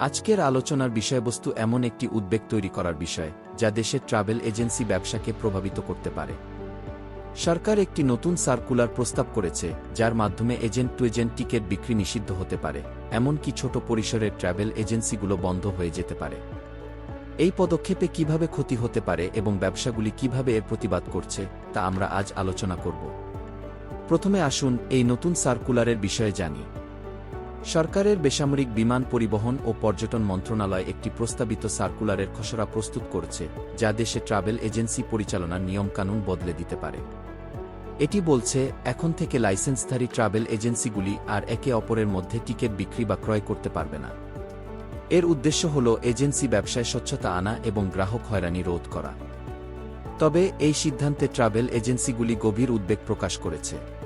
আজকের আলোচনার বিষয়বস্তু এমন একটি উদ্বেগ তৈরি করার বিষয়, যা দেশের ট্রাভেল এজেন্সি ব্যবসাকে প্রভাবিত করতে পারে। সরকার একটি নতুন সার্কুলার প্রস্তাব করেছে, যার মাধ্যমে এজেন্ট টু এজেন্ট টিকিট বিক্রি নিষিদ্ধ হতে পারে, এমনকি ছোট পরিসরের ট্রাভেল এজেন্সিগুলো বন্ধ হয়ে যেতে পারে। এই পদক্ষেপে কীভাবে ক্ষতি হতে পারে এবং ব্যবসাগুলি কীভাবে এর প্রতিবাদ করছে, তা আমরা আজ আলোচনা করব। প্রথমে আসুন এই নতুন সার্কুলারের বিষয়ে জানি। সরকারের বেসামরিক বিমান পরিবহন ও পর্যটন মন্ত্রণালয় একটি প্রস্তাবিত সার্কুলারের খসড়া প্রস্তুত করছে, যা দেশে ট্রাভেল এজেন্সি পরিচালনার নিয়মকানুন বদলে দিতে পারে। এটি বলছে, এখন থেকে লাইসেন্সধারী ট্রাভেল এজেন্সিগুলি আর একে অপরের মধ্যে টিকিট বিক্রি বা ক্রয় করতে পারবে না। এর উদ্দেশ্য হল এজেন্সি ব্যবসায় স্বচ্ছতা আনা এবং গ্রাহক হয়রানি রোধ করা। তবে এই সিদ্ধান্তে ট্রাভেল এজেন্সিগুলি গভীর উদ্বেগ প্রকাশ করেছে।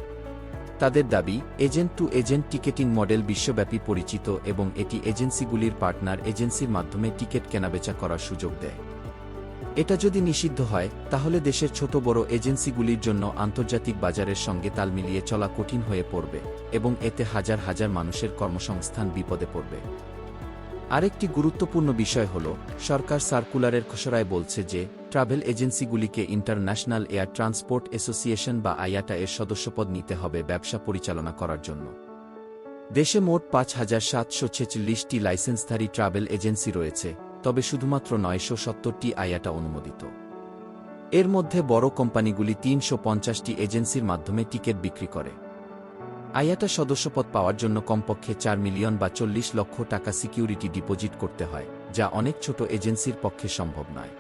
তাদের দাবি, agent to agent ticketing model বিশ্বব্যাপী পরিচিত এবং এটি এজেন্সিগুলির পার্টনার এজেন্সির মাধ্যমে টিকিট কেনাবেচা করার সুযোগ দেয়। এটা যদি নিষিদ্ধ হয়, তাহলে দেশের ছোট বড় এজেন্সিগুলির জন্য আন্তর্জাতিক বাজারের সঙ্গে তাল মিলিয়ে চলা কঠিন হয়ে পড়বে এবং এতে হাজার হাজার মানুষের কর্মসংস্থান বিপদে পড়বে। আরেকটি গুরুত্বপূর্ণ বিষয় হল, সরকার সার্কুলারের খসড়ায় বলছে যে ট্রাভেল এজেন্সিগুলিকে ইন্টারন্যাশনাল এয়ার ট্রান্সপোর্ট অ্যাসোসিয়েশন বা আইয়াটা এর সদস্যপদ নিতে হবে ব্যবসা পরিচালনা করার জন্য। দেশে মোট পাঁচ হাজার সাতশো ছেচল্লিশটি লাইসেন্সধারী ট্রাভেল এজেন্সি রয়েছে, তবে শুধুমাত্র নয়শো সত্তরটি আইয়াটা অনুমোদিত। এর মধ্যে বড় কোম্পানিগুলি তিনশো পঞ্চাশটি এজেন্সির মাধ্যমে টিকিট বিক্রি করে। আইয়াটা সদস্যপদ পাওয়ার জন্য কমপক্ষে চার মিলিয়ন বা চল্লিশ লক্ষ টাকা সিকিউরিটি ডিপোজিট করতে হয়, যা অনেক ছোট এজেন্সির পক্ষে সম্ভব নয়।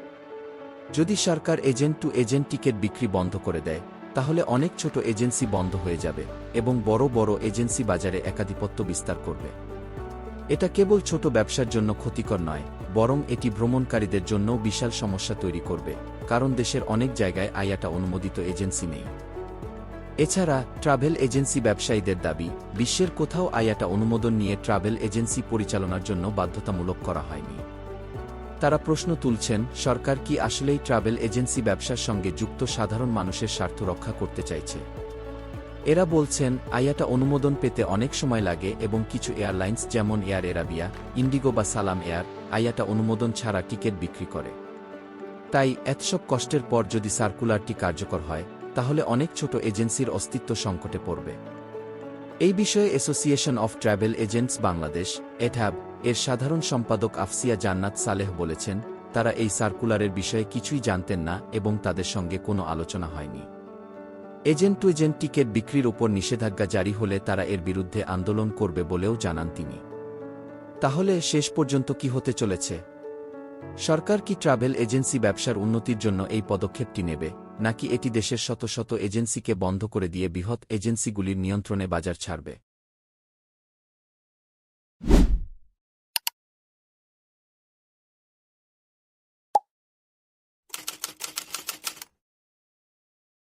যদি সরকার এজেন্ট টু এজেন্ট টিকিট বিক্রি বন্ধ করে দেয়, তাহলে অনেক ছোট এজেন্সি বন্ধ হয়ে যাবে এবং বড় বড় এজেন্সি বাজারে একাধিপত্য বিস্তার করবে। এটা কেবল ছোট ব্যবসার জন্য ক্ষতিকর নয়, বরং এটি ভ্রমণকারীদের জন্যও বিশাল সমস্যা তৈরি করবে, কারণ দেশের অনেক জায়গায় আয়াটা অনুমোদিত এজেন্সি নেই। এছাড়া, ট্রাভেল এজেন্সি ব্যবসায়ীদের দাবি, বিশ্বের কোথাও আয়াটা অনুমোদন নিয়ে ট্রাভেল এজেন্সি পরিচালনার জন্য বাধ্যতামূলক করা হয়নি। তারা প্রশ্ন তুলছেন, সরকার কি আসলেই ট্রাভেল এজেন্সি ব্যবসার সঙ্গে যুক্ত সাধারণ মানুষের স্বার্থ রক্ষা করতে চাইছে? এরা বলছেন, আয়াটা অনুমোদন পেতে অনেক সময় লাগে এবং কিছু এয়ারলাইন্স যেমন এয়ার এরাবিয়া, ইন্ডিগো বা সালাম এয়ার, আয়াটা অনুমোদন ছাড়া টিকিট বিক্রি করে। তাই, এতসব কষ্টের পর যদি সার্কুলারটি কার্যকর হয়, তাহলে অনেক ছোট এজেন্সির অস্তিত্ব সংকটে পড়বে। এই বিষয়ে association of travel agents Bangladesh ATAB এর সাধারণ সম্পাদক আফসিয়া জান্নাত সালেহ বলেছেন, তারা এই সার্কুলারের বিষয়ে কিছুই জানতেন না এবং তাদের সঙ্গে কোনো আলোচনা হয়নি। এজেন্ট টু এজেন্ট টিকিট বিক্রির ওপর নিষেধাজ্ঞা জারি হলে তারা এর বিরুদ্ধে আন্দোলন করবে বলেও জানান তিনি। তাহলে শেষ পর্যন্ত কি হতে চলেছে? সরকার কি ট্রাভেল এজেন্সি ব্যবসার উন্নতির জন্য এই পদক্ষেপটি নেবে? নাকি এটি দেশের শত শত এজেন্সিকে বন্ধ করে দিয়ে বৃহৎ এজেন্সিগুলির নিয়ন্ত্রণে বাজার ছাড়বে।